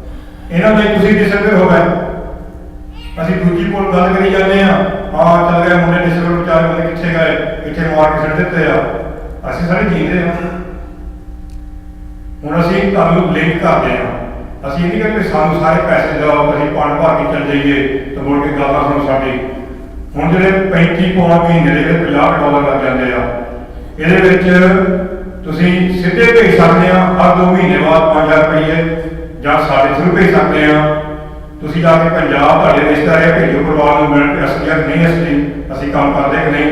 ਇਹਨਾਂ ਲਈ ਤੁਸੀਂ ਡਿਸਰਵਿਰ ਹੋ ਗਏ। ਅਸੀਂ ਦੂਜੀ ਕੋਲ ਗੱਲ ਕਰੀ ਜਾਂਦੇ ਆ ਹਾਂ, ਚੱਲ ਗਿਆ ਮੁੰਡੇ ਡਿਸਰਵਿਰ ਵਿਚਾਰੇ ਬੰਦੇ ਕਿੱਥੇ ਗਏ? ਇੱਥੇ ਮਾਰ ਕੇ ਸਿੱਟ ਦਿੱਤੇ ਆ। ਅਸੀਂ ਸਾਰੇ ਜੀਂਦੇ ਆ ਹੁਣ ਅਸੀਂ ਤੁਹਾਨੂੰ ਲਿੰਕ ਕਰਦੇ ਹਾਂ। ਅਸੀਂ ਇਹ ਨਹੀਂ ਕਹਿੰਦੇ ਸਾਨੂੰ ਸਾਰੇ ਪੈਸੇ ਦਿਓ, ਅਸੀਂ ਪਣ ਭਰ ਕੇ ਚੱਲ ਜਾਈਏ ਤੇ ਮੁੜ ਕੇ ਗੱਲ ਸੁਣੋ ਸਾਡੀ। ਹੁਣ ਜਿਹੜੇ 35 ਪੌਂਡ ਮਹੀਨੇ ਦੇ ਜਿਹੜੇ 50 ਡਾਲਰ ਲੱਗ ਜਾਂਦੇ ਆ, ਇਹਦੇ ਵਿੱਚ ਤੁਸੀਂ ਸਿੱਧੇ ਭੇਜ ਸਕਦੇ ਆ, ਹਰ 2 ਮਹੀਨੇ ਬਾਅਦ 5000 ਰੁਪਏ ਜਾਂ ਸਾਡੇ ਥਰੂ ਭੇਜ ਸਕਦੇ ਆ। ਤੁਸੀਂ ਜਾ ਕੇ ਪੰਜਾਬ ਤੁਹਾਡੇ ਰਿਸ਼ਤੇਦਾਰ ਆ ਭੇਜੋ, ਪਰਿਵਾਰ ਨੂੰ ਮਿਲ ਕੇ ਅਸਲੀ ਨਹੀਂ ਅਸਲੀ ਅਸੀਂ ਕੰਮ ਕਰਦੇ ਕਿ ਨਹੀਂ?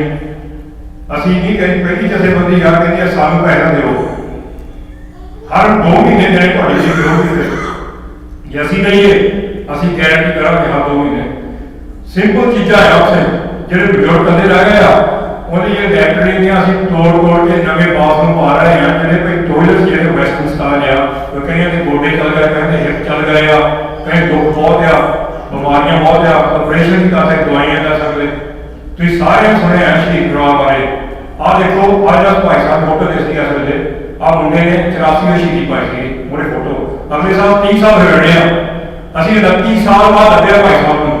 ਅਸੀਂ ਨਹੀਂ ਕਹਿੰਦੇ ਪਹਿਲੀ ਜਥੇਬੰਦੀ ਗੱਲ ਕਹਿੰਦੀ ਆ, ਸਾਨੂੰ ਪੈਸਾ ਦਿਓ। ਹਰ 2 ਮਹੀਨੇ ਜਿਹੜੇ ਤੁਹਾਡੇ ਜੀ ਕਰੋਗੇ ਜੇ ਅਸੀਂ ਨਹੀਂ ਅਸੀਂ ਗਾਰੰਟੀ ਕਰਾਂਗੇ ਹਰ 2 ਮਹੀਨੇ। ਸਿੰਪਲ ਚੀਜ਼ਾਂ ਆ ਉੱਥੇ, ਜਿਹੜੇ ਬਜ਼ੁਰਗ ਕੰਦੇ ਰਹਿ ਗਏ ਆ ਉਹਦੀ ਇਹ ਲੈਟਰਿੰਗ ਦੀਆਂ ਅਸੀਂ ਤੋੜ ਤੋੜ ਕੇ ਨਵੇਂ ਬਾਥਰੂਮ ਪਾ ਰਹੇ ਆ ਜਿਹੜੇ ਕੋਈ ਟੋਇਲਟ ਜਿਹੜੇ ਵੈਸਟਰਨ ਸਟਾਈਲ ਆ ਉਹ ਕਹਿੰਦੇ ਕਿ ਗੋਡੇ ਚੱਲ ਗਏ, ਕਹਿੰਦੇ ਹਿੱਪ ਚੱਲ ਗਏ ਆ, ਕਹਿੰਦੇ ਦੁੱਖ ਬਹੁਤ ਆ, ਬਿਮਾਰੀਆਂ ਬਹੁਤ ਆ ਆਪਰੇਸ਼ਨ ਕਰ ਸਕਦੇ ਦਵਾਈਆਂ ਕਰ ਸਕਦੇ। ਤੁਸੀਂ ਸਾਰਿਆਂ ਨੇ ਸੁਣਿਆ ਸ਼ਹੀਦ ਪਰਿਵਾਰ ਬਾਰੇ। ਆਹ ਦੇਖੋ ਅੱਜ ਦਾ ਭਾਈ ਸਾਹਿਬ ਫੋਟੋ ਦੇ ਸੀ ਇਸ ਵੇਲੇ, ਆਹ ਮੁੰਡੇ ਨੇ 84 ਵਿੱਚ ਸ਼ਹੀਦੀ ਪਾਈ ਸੀ ਉਹਨੇ ਫੋਟੋ ਅਗਲੇ ਸਾਲ 30 ਸਾਲ ਹੋਏ ਹੋਣੇ ਆ। ਅਸੀਂ 29 ਸਾਲ ਬਾਅਦ ਲੱਭਿਆ ਭਾਈ ਸਾਹਿਬ ਨੂੰ।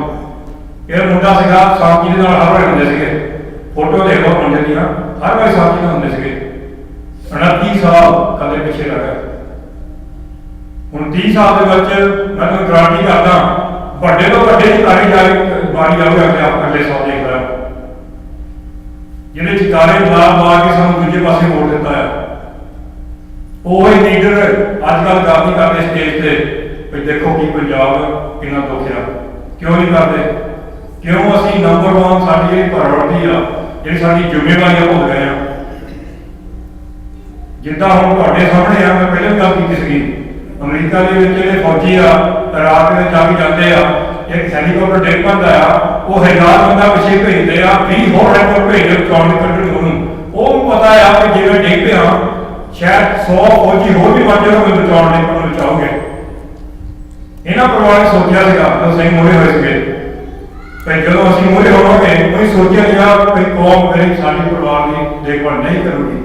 ਇਹ ਮੁੰਡਾ ਸੀਗਾ ਸਾਥੀ ਦੇ ਨਾਲ ਹਰ ਵਾਰ ਹੁੰਦੇ ਸੀਗੇ। ਫੋਟੋ ਦੇਖ ਮੁੰਡੇ ਦੀਆਂ ਹਰ ਵਾਰ ਸਾਥੀ ਨਾਲ ਹੁੰਦੇ ਸੀਗੇ। 29 ਸਾਲ ਕਦੇ ਪਿੱਛੇ ਲੱਗਾ ਹੁਣ 30 ਸਾਲ ਦੇ ਵਿੱਚ ਮੈਂ ਤੁਹਾਨੂੰ ਗਾਰੰਟੀ ਕਰਦਾ, ਵੱਡੇ ਤੋਂ ਵੱਡੇ ਅਧਿਕਾਰੀ ਜਾ ਕੇ ਬਾਰੀ ਜਾਊਗਾ ਆਪਣੇ ਆਪ ਅਗਲੇ ਸਾਲ ਦੇਖ ਜਿਹਨੇ ਚਿਕਾਰੇ ਲਾ ਮਾਰ ਕੇ ਸਾਨੂੰ ਦੂਜੇ ਪਾਸੇ ਮੋੜ ਦਿੱਤਾ ਹੈ। ਉਹ ਹੀ ਲੀਡਰ ਅੱਜ ਕੱਲ ਗੱਲ ਨਹੀਂ ਕਰਦੇ ਸਟੇਜ ਤੇ, ਵੀ ਦੇਖੋ ਕੀ ਪੰਜਾਬ ਕਿੰਨਾ ਦੁੱਖ ਆ। ਕਿਉਂ ਨਹੀਂ ਕਰਦੇ? ਕਿਉਂ ਅਸੀਂ ਨੰਬਰ 1 ਸਾਡੀ ਜਿਹੜੀ ਪ੍ਰਾਇੋਰਟੀ ਆ, ਜਿਹੜੀ ਸਾਡੀ ਜ਼ਿੰਮੇਵਾਰੀ ਆ, ਭੁੱਲ ਗਏ ਆ। ਜਿੱਦਾਂ ਹੁਣ ਤੁਹਾਡੇ ਸਾਹਮਣੇ ਆ, ਮੈਂ ਪਹਿਲਾਂ ਗੱਲ ਕੀਤੀ ਸੀਗੀ। ਅਮਰੀਕਾ ਦੇ ਵਿੱਚ ਜਿਹੜੇ ਫੌਜੀ ਆ, ਰਾਤ ਦੇ ਜਾ ਕੇ ਜਾਂਦੇ ਆ, ਇੱਕ ਹੈਲੀਕਾਪਟਰ ਡਿੱਗ ਪੈਂਦਾ ਆ, ਉਹ ਹਜ਼ਾਰ ਬੰਦਾ ਪਿੱਛੇ ਭੇਜਦੇ ਆ 20 ਹੋਰ ਹੈਲੀਕਾਪਟਰ ਭੇਜਦੇ ਚੌਣ ਕੱਢਣ ਉਹਨੂੰ। ਉਹ ਨੂੰ ਪਤਾ ਆ ਕਿ ਜਿਵੇਂ ਡਿੱਗ ਪਿਆ, ਸ਼ਾਇਦ 100 ਫੌਜੀ ਹੋਰ ਵੀ ਬਚ ਜਾਣਗੇ ਬਚਾਉਣ ਲਈ ਪਰ ਬਚਾਓਗੇ ਇਹਨਾਂ ਪਰਿਵਾਰ ਨੇ ਸੋਚਿਆ ਸੀਗਾ, ਜਦੋਂ ਸਿੰਘ ਮੋੜੇ ਹੋਏ ਸੀਗੇ। ਤੇ ਜਦੋਂ ਅਸੀਂ ਮੂਹਰੇ ਹੋਵਾਂਗੇ ਕੋਈ ਸੋਚਿਆ ਸੀਗਾ ਕਿ ਕੌਮ ਮੇਰੀ ਸਾਡੀ ਪਰਿਵਾਰ ਦੀ ਦੇਖਭਾਲ ਨਹੀਂ ਕਰੂਗੀ।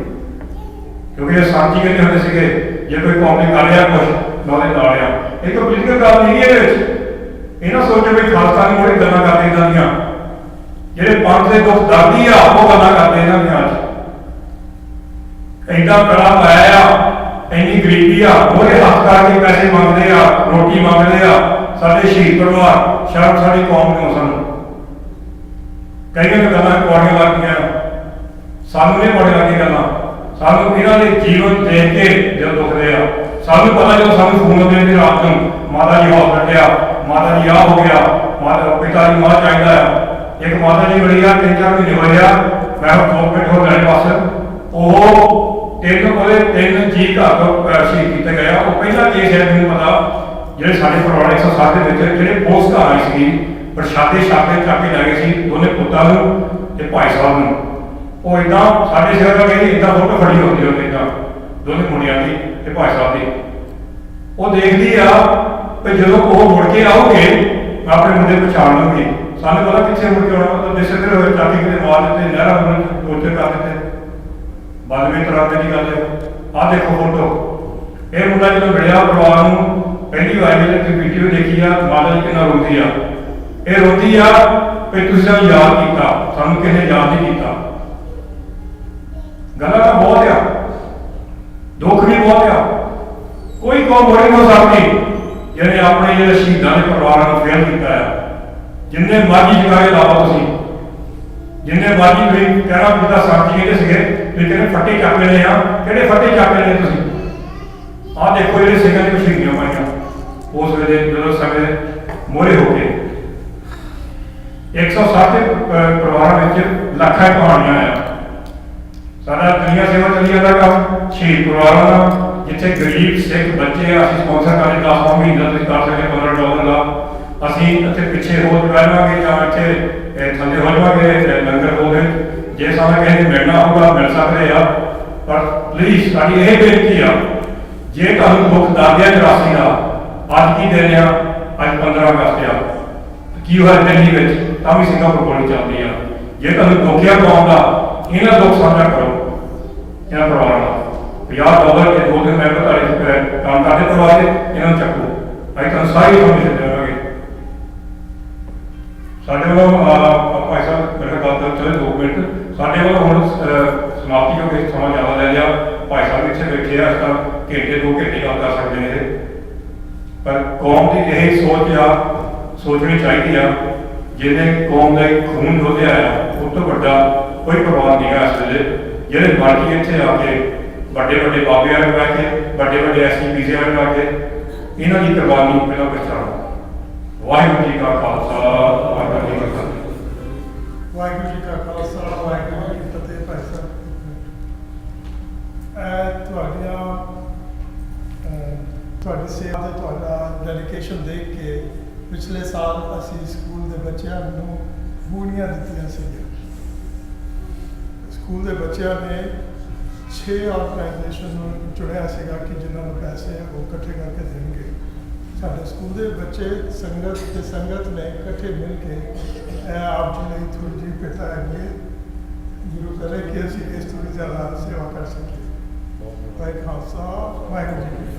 ਕਿਉਂਕਿ ਇਹ ਸਾਥੀ ਕਹਿੰਦੇ ਹੁੰਦੇ ਸੀਗੇ, ਜੇ ਕੋਈ ਕੌਮ ਨੇ ਕਰ ਰਿਹਾ ਕੁਝ ਮੈਂ ਨਾਲ ਆ। ਇਹ ਤਾਂ ਪੋਲੀਟੀਕਲ ਗੱਲ ਨਹੀਂ ਹੈ ਇਹਦੇ ਵਿੱਚ। ਇਹਨਾਂ ਸੋਚੋ ਵੀ ਖਾਲਸਾ ਨਹੀਂ ਮੋੜੇ ਗੱਲਾਂ ਕਰਦੇ ਇਹਨਾਂ ਦੀਆਂ। ਜਿਹੜੇ ਪੰਥ ਦੇ ਦੁੱਖ ਦਰਦੀ ਆ, ਉਹ ਗੱਲਾਂ ਕਰਦੇ ਇਹਨਾਂ ਦੀਆਂ ਅੱਜ। ਐਡਾ ਕੜਾ ਪਾਇਆ ਆ, ਇੰਨੀ ਗਰੀਬੀ ਆ, ਉਹਦੇ ਹੱਥ ਕਰਕੇ ਪੈਸੇ ਮੰਗਦੇ ਆ, ਰੋਟੀ ਮੰਗਦੇ ਆ, ਸਾਡੇ ਸ਼ਹੀਦ ਪਰਿਵਾਰ, ਸ਼ਰਮ ਸਾਡੀ ਕੌਮ ਨੂੰ ਸਾਨੂੰ? ਕਈਆਂ ਨੂੰ ਗੱਲਾਂ ਕੋੜੀਆਂ ਲੱਗਦੀਆਂ, ਸਾਨੂੰ ਨਹੀਂ ਕੋੜੀਆਂ ਲੱਗਦੀਆਂ ਗੱਲਾਂ। ਸਾਨੂੰ ਇਹਨਾਂ ਦੇ ਜੀਵਨ ਦੇਖ ਕੇ ਦਿਲ ਦੁਖਦੇ ਆ। ਸਾਨੂੰ ਪਤਾ ਜਦੋਂ ਸਾਨੂੰ ਫੋਨ ਆਉਂਦੇ ਨੇ ਰਾਤ ਨੂੰ ਮਾਤਾ ਜੀ ਹੋ ਕੱਟਿਆ ਮਾਤਾ ਜੀ ਆ ਹੋ ਗਿਆ, ਮਾਤਾ ਪਿਤਾ ਜੀ ਮਾਂ ਚਾਹੀਦਾ ਆ। ਇੱਕ ਮਾਤਾ ਜੀ ਬੜੀ ਆ, ਤਿੰਨ ਚਾਰ ਮਹੀਨੇ ਹੋਏ ਮੈਂ ਉਹ ਹੋ ਗਏ ਬਸ। ਉਹ ਤਿੰਨ ਉਹਦੇ ਤਿੰਨ ਜੀ ਘਰ ਤੋਂ ਸ਼ਹੀਦ ਕੀਤੇ ਗਏ ਆ। ਉਹ ਪਹਿਲਾ ਕੇਸ ਹੈ, ਮੈਨੂੰ ਪਤਾ, ਜਿਹੜੇ ਸਾਡੇ ਪਰਿਵਾਰ 107 ਦੇ ਵਿੱਚ, ਜਿਹੜੇ ਪੋਸਟ ਘਰ ਆਈ ਸੀ ਪ੍ਰਸ਼ਾਦੇ ਛਾਪੇ ਚੱਕ ਕੇ ਸੀ, ਦੋਨੇ ਪੁੱਤਾਂ ਨੂੰ ਤੇ ਭਾਈ ਸਾਹਿਬ ਨੂੰ। ਉਹ ਇਦਾਂ ਸਾਡੇ ਸਿਰ ਦਾ ਕਹਿੰਦੀ ਇਦਾਂ ਫੋਟੋ ਖੜੀ ਹੁੰਦੀ ਹੁੰਦੀ ਇਦਾਂ ਦੋਨੇ ਮੁੰਡਿਆਂ ਦੀ ਤੇ ਭਾਈ ਸਾਹਿਬ ਦੀ। ਉਹ ਦੇਖਦੀ ਆ ਕਿ ਜਦੋਂ ਉਹ ਮੁੜ ਕੇ ਆਉਗੇ ਆਪਣੇ ਮੁੰਡੇ ਪਛਾਣ ਲਊਗੀ ਸਾਨੂੰ ਪਤਾ ਕਿੱਥੇ ਮੁੜ ਕੇ ਆਉਣਾ, ਮਤਲਬ ਬੇਸਕਰ ਹੋਏ ਚਾਕੀ ਕਿਤੇ ਮਾਰ ਦਿੱਤੇ, ਨਹਿਰਾਂ ਨੂੰ ਟੋਟੇ ਕਰ ਦਿੱਤੇ। ਬਾਲਵੇਂ ਤਰ੍ਹਾਂ ਦੀ ਗੱਲ ਹੈ, ਆਹ ਦੇਖੋ ਫੋਟੋ। ਇਹ ਮੁੰਡਾ ਜਦੋਂ ਮਿਲਿਆ ਪਰਿਵਾਰ ਨੂੰ, ਪਹਿਲੀ ਵਾਰ ਇਹਨੇ ਵੀਡੀਓ ਦੇਖੀ ਆ, ਮਾਤਾ ਜੀ ਕਿੰਨਾ ਰੋਂਦੀ ਆ। ਇਹ ਰੋਂਦੀ ਆ ਵੀ ਤੁਸੀਂ ਸਾਨੂੰ ਯਾਦ ਕੀਤਾ, ਸਾਨੂੰ ਕਿਸੇ ਨੇ ਯਾਦ ਨਹੀਂ ਕੀਤਾ। ਗੱਲਾਂ ਤਾਂ ਬਹੁਤ ਆ, ਦੁੱਖ ਵੀ ਬਹੁਤ ਆ। ਕੋਈ ਕੌਮ ਬੜੀ ਹੋ ਸਕਦੀ ਜਿਹਨੇ ਆਪਣੇ ਜਿਹੜੇ ਸ਼ਹੀਦਾਂ ਦੇ ਪਰਿਵਾਰਾਂ ਨੂੰ ਫੇਲ ਕੀਤਾ ਆ। ਜਿੰਨੇ ਮਰਜ਼ੀ ਜਗਾਏ ਲਾਵਾ ਤੁਸੀਂ, ਜਿੰਨੇ ਮਰਜ਼ੀ ਤੁਸੀਂ ਕਹਿਣਾ ਪਿਤਾ ਸਾਥੀ ਕਹਿੰਦੇ ਸੀਗੇ, ਵੀ ਫੱਟੇ ਚੱਕ ਲੈਣੇ ਆ, ਕਿਹੜੇ ਫੱਟੇ ਚੱਕ ਲੈਣੇ ਤੁਸੀਂ। ਆਹ ਦੇਖੋ ਜਿਹੜੇ ਸਿੰਘਾਂ ਦੀ ਸ਼ਹੀਦੀਆਂ ਪਾਈਆਂ ਉਸ ਵੇਲੇ ਜਦੋਂ ਸਮੇਂ ਮੋਰੇ ਹੋ ਕੇ 160 ਦੇ ਪਰਿਵਾਰਾਂ ਵਿੱਚ ਲੱਖਾਂ ਕਹਾਣੀਆਂ ਆ। ਸਾਡਾ ਦੁਨੀਆ ਸੇਵਾ ਚੱਲੀ ਜਾਂਦਾ ਕੰਮ, ਸ਼ਹੀਦ ਪਰਿਵਾਰਾਂ ਦਾ, ਜਿੱਥੇ ਗਰੀਬ, ਸਿੱਖ ਬੱਚੇ ਆ, ਅਸੀਂ ਸਪਾਂਸਰ ਕਰਦੇ 10 ਮਹੀਨਾ ਤੁਸੀਂ ਕਰ ਸਕਦੇ 15 ਡਾਲਰ ਦਾ। ਅਸੀਂ ਇੱਥੇ ਪਿੱਛੇ ਹੋਰ ਰਹਿਵਾਂਗੇ ਜਾਂ ਇੱਥੇ ਥੱਲੇ ਹੋ ਜਾਵਾਂਗੇ ਲੰਗਰ ਹੋਵੇ ਜੇ ਸਾਨੂੰ ਕਿਸੇ ਨੇ ਮਿਲਣਾ ਹੋਊਗਾ, ਮਿਲ ਸਕਦੇ ਆ। ਪਰ ਪਲੀਜ਼ ਸਾਡੀ ਇਹ ਬੇਨਤੀ ਆ, ਜੇ ਤੁਹਾਨੂੰ ਦੁੱਖ ਦਾਦਿਆ 84 ਦਾ ਅੱਜ ਕੀ ਦਿਨ ਆ? ਅੱਜ 15 ਅਗਸਤ ਆ। ਕੀ ਹੋਇਆ ਦਿੱਲੀ ਵਿੱਚ? ਤਾਂ ਵੀ ਸਿੰਗਾਪੁਰ ਗੋਲੀ ਚੱਲਦੀ ਆ। ਜੇ ਤੁਹਾਨੂੰ ਦੁੱਖਿਆ ਕੌਮ ਦਾ, ਇਹਨਾਂ ਦੁੱਖ ਸਾਂਝਾ ਕਰੋ, ਇਹਨਾਂ ਪਰਿਵਾਰਾਂ ਨਾਲ 50 ਡਾਲਰ ਦੇ ਦੋ ਦਿਨ ਮੈਂ ਤੁਹਾਡੇ ਕੰਮ ਕਰਦੇ, ਪਰਿਵਾਰ ਦੇ ਇਹਨਾਂ ਨੂੰ ਚੱਕੋ। ਅਸੀਂ ਤੁਹਾਨੂੰ ਸਾਰੀ ਇਨਫੋਰਮੇਸ਼ਨ ਦੇਵਾਂਗੇ। ਸਾਡੇ ਵੱਲੋਂ ਭਾਈ ਸਾਹਿਬ ਮੇਰੇ ਗੱਲ ਦਾ ਚਲੇ ਦੋ ਮਿੰਟ। ਸਾਡੇ ਵੱਲੋਂ ਹੁਣ ਸਮਾਪਤੀ ਹੋ ਗਈ, ਸਮਾਂ ਜ਼ਿਆਦਾ ਲੈ ਲਿਆ। ਭਾਈ ਸਾਹਿਬ ਇੱਥੇ ਬੈਠੇ ਆ ਇਸ ਘੰਟੇ ਦੋ ਘੰਟੇ ਗੱਲ ਕਰ ਸਕਦੇ ਨੇ ਪਰ ਕੌਮ ਦੀ ਇਹ ਸੋਚ ਆ, ਸੋਚਣੀ ਚਾਹੀਦੀ ਆ ਜਿਹਨੇ ਕੌਮ ਦਾ ਇੱਕ ਖੂਨ ਡੋਲਿਆ ਆ ਉਸ ਤੋਂ ਵੱਡਾ ਕੋਈ ਪਰਵਾਹ ਨਹੀਂ ਹੈ ਇਸ ਵੇਲੇ। ਜਿਹੜੇ ਬਾਕੀ ਇੱਥੇ ਆ ਕੇ ਵੱਡੇ ਵੱਡੇ ਬਾਬਿਆਂ ਨੂੰ ਬਹਿ ਕੇ ਵੱਡੇ ਵੱਡੇ ਐਸਪੀਸੀਆਂ ਨੂੰ ਆ ਕੇ ਇਹਨਾਂ ਦੀ ਕੁਰਬਾਨੀ ਪਹਿਲਾਂ ਪਛਾਣੋ ਵਾਹਿਗੁਰੂ ਜੀ ਕਾ ਖਾਲਸਾ ਵਾਹਿਗੁਰੂ ਜੀ ਕੀ ਫਤਿਹ। ਵਾਹਿਗੁਰੂ ਜੀ ਕਾ ਖਾਲਸਾ ਵਾਹਿਗੁਰੂ ਜੀ ਕੀ ਫਤਿਹ ਭਾਈ ਸਾਹਿਬ। ਇਹ ਤੁਹਾਡੀਆਂ ਅਹ, ਤੁਹਾਡੀ ਸੇਵਾ ਤੇ ਤੁਹਾਡਾ ਡੈਡੀਕੇਸ਼ਨ ਦੇਖ ਕੇ ਪਿਛਲੇ ਸਾਲ ਅਸੀਂ ਸਕੂਲ ਦੇ ਬੱਚਿਆਂ ਨੂੰ ਬੂਨੀਆਂ ਦਿੱਤੀਆਂ ਸੀਗੀਆਂ। ਸਕੂਲ ਦੇ ਬੱਚਿਆਂ ਨੇ 6 ਆਰਗੇਨਾਈਜੇਸ਼ਨ ਨੂੰ ਚੁਣਿਆ ਸੀਗਾ ਕਿ ਜਿਨ੍ਹਾਂ ਨੂੰ ਪੈਸੇ ਉਹ ਇਕੱਠੇ ਕਰਕੇ ਦੇਣਗੇ। ਸਾਡੇ ਸਕੂਲ ਦੇ ਬੱਚੇ ਸੰਗਤ ਤੇ ਸੰਗਤ ਨੇ ਇਕੱਠੇ ਮਿਲ ਕੇ ਇਹ ਆਪ ਜੀ ਲਈ ਥੋੜੀ ਜਿਹੀ ਪਿਤਾ ਹੈਗੇ ਗੁਰੂ ਕਰੇ ਕਿ ਅਸੀਂ ਇਸ ਥੋੜੀ ਜ਼ਿਆਦਾ ਸੇਵਾ ਕਰ ਸਕੀਏ। ਭਾਈ ਖਾਲਸਾ ਵਾਹਿਗੁਰੂ ਜੀ